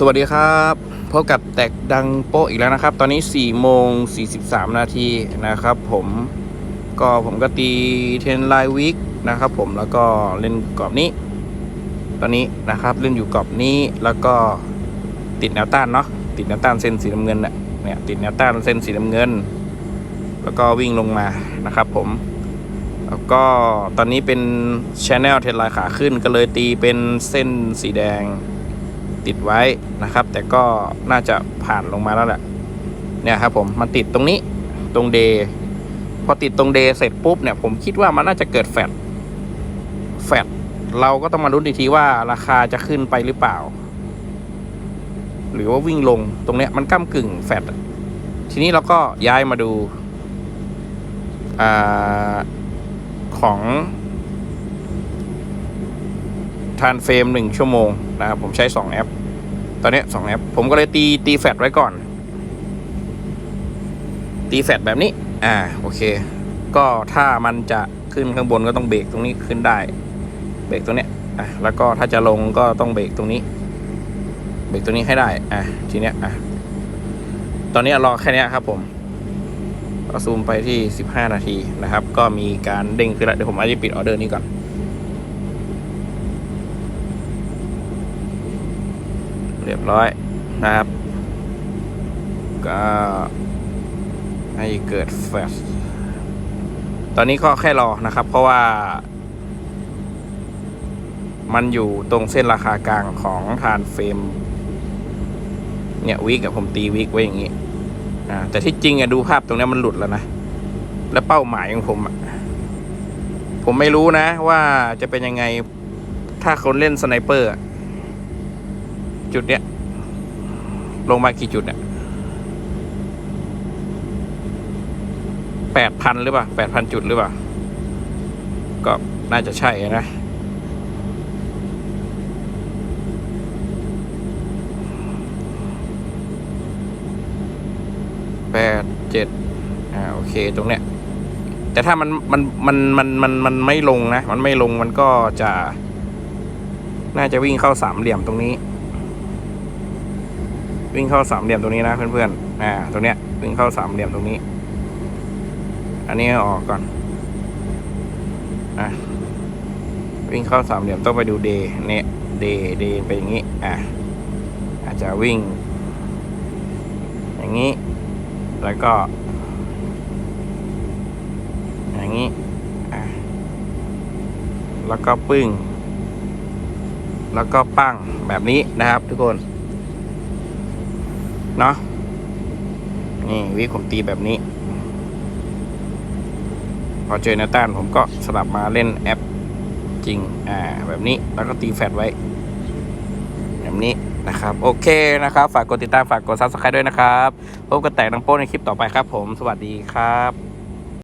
สวัสดีครับพบกับแตกดังโป๊ะอีกแล้วนะครับ ตอนนี้4โมง43 นาทีนะครับผมก็ผมก็ตีเทนไลน์วิกนะครับผมแล้วก็เล่นกรอบนี้ ตอนนี้นะครับเล่นอยู่กรอบนี้แล้วก็ติดแนวต้านเนาะติดแนวต้านเส้นสีน้ำเงินเนี่ยเนี่ยติดแนวต้านเส้นสีน้ำเงิน แล้วก็วิ่งลงมานะครับผมแล้วก็ตอนนี้เป็นชแนลเทนไลน์ขาขึ้นก็เลยตีเป็นเส้นสีแดง ติดไว้นะครับ แต่ก็น่าจะผ่านลงมาแล้วแหละเนี่ยครับผมมันติดตรงนี้ตรงเดย์พอติดตรงเดย์เสร็จปุ๊บเนี่ยผมคิดว่ามันน่าจะเกิดแฟดแฟดเราก็ต้องมาลุ้นอีกทีว่าราคาจะขึ้นไปหรือเปล่า หรือว่าวิ่งลงตรงเนี้ยมันก้ากึ่งแฟดทีนี้เราก็ย้ายมาดูอาของทานเฟรมหนึ่งชั่วโมงนะครับผมใช้สองแอป อนนี้สองแอปผมก็เลยตีตีแฟดไว้ก่อน ตีแฟดแบบนี้ อ่าโอเค ก็ถ้ามันจะขึ้นข้างบนก็ต้องเบรกตรงนี้ขึ้นได้ เบรกตรงเนี้ยอะแล้วก็ถ้าจะลงก็ต้องเบรกตรงนี้ เบรกตรงนี้ให้ได้ อะทีเนี้ยอะตอนนี้รอแค่นี้ครับผมก็ซูมไปที่ 15 นาทีนะครับ ก็มีการเด้งขึ้นแล้วเดี๋ยวผมอาจจะปิดออเดอร์นี้ก่อน เรียบร้อยนะครับ ก็ให้เกิดแฟลชตอนนี้ก็แค่รอนะครับ เพราะว่า มันอยู่ตรงเส้นราคากลางของทานเฟรม เนี่ยวิกกับผมตีวิกไว้อย่างนี้อ่าแต่ที่จริงอะดูภาพตรงนี้มันหลุดแล้วนะ และเป้าหมายของผมอะผมไม่รู้นะว่าจะเป็นยังไงถ้าคนเล่นสไนเปอร์อะ จุดเนี้ย ลงมากี่จุดเนี่ยแปดพันหรือเปล่าแปดพันจุดหรือเปล่า ก็น่าจะใช่นะแปดเจ็ดอ่าโอเคตรงเนี้ย แต่ถ้ามันมันมันมันมันมันไม่ลงนะ มันไม่ลงมันก็จะ น่าจะวิ่งเข้าสามเหลี่ยมตรงนี้ วิ่งเข้าสามเหลี่ยมตรงนี้นะเพื่อนๆอ่าตรงเนี้ยวิ่งเข้าสามเหลี่ยมตรงนี้ อันนี้ออกก่อนอะวิ่งเข้าสามเหลี่ยมต้องไปดูเดเนี่ยเดเดย์เป็นอย่างนี้อะอาจจะวิ่ง อย่างนี้ แล้วก็ อย่างนี้อะแล้วก็ปึ้ง แล้วก็ปั้งแบบนี้นะครับทุกคน เนาะนี่วิผมตีแบบนี้ พอเจอแนวต้านผมก็สลับมาเล่นแอปจริง อ่า แบบนี้แล้วก็ตีแฟดไว้ แบบนี้นะครับ โอเคนะครับ ฝากกดติดตามฝากกดซับสไครต์ด้วยนะครับ พบกันแต่งนังโป้ในคลิปต่อไปครับผม สวัสดีครับ